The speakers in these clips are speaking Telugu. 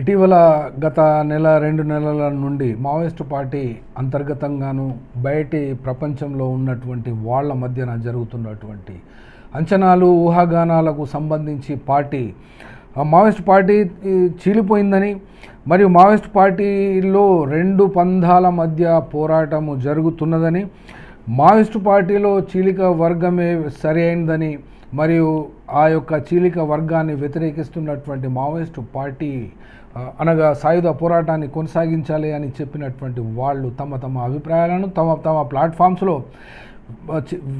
ఇటీవల గత నెల రెండు నెలల నుండి మావోయిస్టు పార్టీ అంతర్గతంగాను బయటి ప్రపంచంలో ఉన్నటువంటి వాళ్ళ మధ్యన జరుగుతున్నటువంటి అంచనాలు ఊహాగానాలకు సంబంధించి పార్టీ మావోయిస్ట్ పార్టీ చీలిపోయిందని మరియు మావోయిస్ట్ పార్టీలో రెండు పంధాల మధ్య పోరాటము జరుగుతున్నదని మావోయిస్టు పార్టీలో చీలిక వర్గమే సరి అయిందని మరియు ఆ యొక్క చీలిక వర్గాన్ని వ్యతిరేకిస్తున్నటువంటి మావోయిస్టు పార్టీ అనగా సాయుధ పోరాటాన్ని కొనసాగించాలి అని చెప్పినటువంటి వాళ్ళు తమ తమ అభిప్రాయాలను తమ తమ ప్లాట్ఫామ్స్లో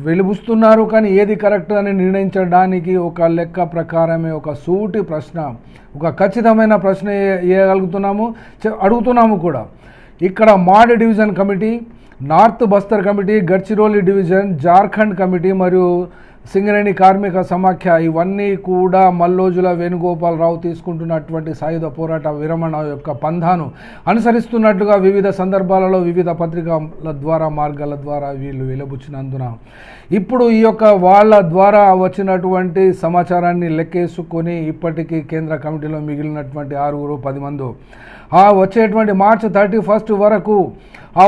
వెలుబుస్తున్నారు. కానీ ఏది కరెక్ట్ అని నిర్ణయించడానికి ఒక లెక్క ప్రకారమే ఒక సూటి ప్రశ్న ఒక ఖచ్చితమైన ప్రశ్న వేయగలుగుతున్నాము అడుగుతున్నాము కూడా. ఇక్కడ Maad division committee north Bastar committee Gadchiroli division Jharkhand committee మరియు సింగరేణి కార్మిక సమాఖ్య ఇవన్నీ కూడా మల్లోజుల వేణుగోపాలరావు తీసుకుంటున్నటువంటి సాయుధ పోరాట విరమణ యొక్క పంధాను అనుసరిస్తున్నట్టుగా వివిధ సందర్భాలలో వివిధ పత్రికల ద్వారా మార్గాల ద్వారా వీళ్ళు వెలుబుచ్చినందున. ఇప్పుడు ఈ యొక్క వాళ్ళ ద్వారా వచ్చినటువంటి సమాచారాన్ని లెక్కేసుకొని ఇప్పటికీ కేంద్ర కమిటీలో మిగిలినటువంటి ఆరుగురు పది మంది. ఆ వచ్చేటువంటి మార్చ్ థర్టీ ఫస్ట్ వరకు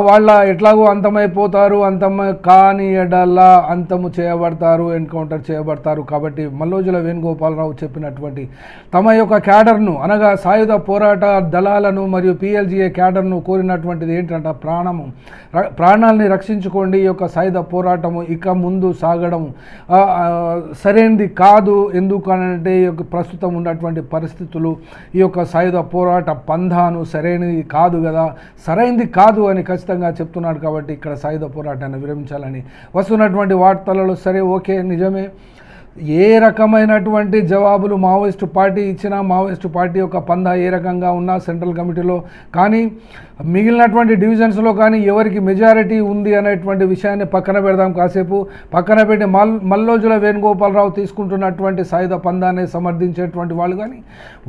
వాళ్ళ ఎట్లాగో అంతమైపోతారు అంతమ కాని ఎడలా అంతము చేయబడతారు ఎన్కౌంటర్ చేయబడతారు కాబట్టి మల్లోజుల వేణుగోపాలరావు చెప్పినటువంటి తమ యొక్క క్యాడర్ను అనగా సాయుధ పోరాట దళాలను మరియు పిఎల్జిఏ క్యాడర్ను కోరినటువంటిది ఏంటంటే ప్రాణము. ప్రాణాలని రక్షించుకోండి ఈ యొక్క సాయుధ పోరాటము ఇక ముందు సాగడం సరైనది కాదు ఎందుకనంటే ఈ యొక్క ప్రస్తుతం ఉన్నటువంటి పరిస్థితులు ఈ యొక్క సాయుధ పోరాట పంధాను సరైనది కాదు కదా. సరైనది కాదు అని ఖచ్చితంగా చెప్తున్నాడు కాబట్టి ఇక్కడ సాయుధ పోరాటాన్ని విరమించాలని వస్తున్నటువంటి వార్తలలో సరే ఓకే నిజమే. ఏ రకమైనటువంటి జవాబులు మావోయిస్టు పార్టీ ఇచ్చినా మావోయిస్టు పార్టీ యొక్క పందా ఏ రకంగా ఉన్నా సెంట్రల్ కమిటీలో కానీ మిగిలినటువంటి డివిజన్స్లో కానీ ఎవరికి మెజారిటీ ఉంది అనేటువంటి విషయాన్ని పక్కన పెడదాం కాసేపు. పక్కన పెట్టి మల్ మల్లోజుల వేణుగోపాలరావు తీసుకుంటున్నటువంటి సాయుధ పందాన్ని సమర్థించేటువంటి వాళ్ళు కానీ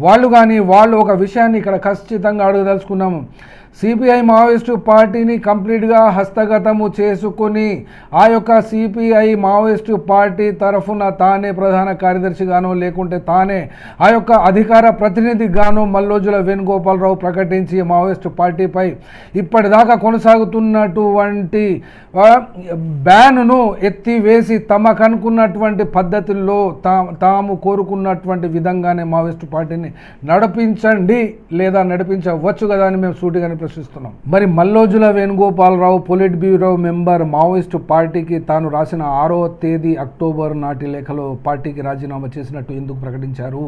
వాళ్ళు కానీ వాళ్ళు ఒక విషయాన్ని ఇక్కడ ఖచ్చితంగా అడగదలుచుకున్నాము. సిపిఐ మావోయిస్టు పార్టీని కంప్లీట్గా హస్తగతము చేసుకొని ఆ యొక్క సిపిఐ మావోయిస్టు పార్టీ తరఫున తానే ప్రధాన కార్యదర్శిగానో లేకుంటే తానే ఆ యొక్క అధికార ప్రతినిధిగానో మల్లోజుల వేణుగోపాలరావు ప్రకటించి మావోయిస్టు పార్టీపై ఇప్పటిదాకా కొనసాగుతున్నటువంటి బ్యాన్ను ఎత్తివేసి తమకనుకున్నటువంటి పద్ధతుల్లో తా తాము కోరుకున్నటువంటి విధంగానే మావోయిస్టు పార్టీని నడిపించండి లేదా నడిపించవచ్చు కదా అని మేము సూటిగానే ప్రశ్నిస్తున్నాం మరి Mallojula Venugopalarao politburo member Maoist పార్టీకి తాను రాసిన ఆరో తేదీ అక్టోబర్ నాటి లేఖలో పార్టీకి రాజీనామా చేసినట్టు ఎందుకు ప్రకటించారు?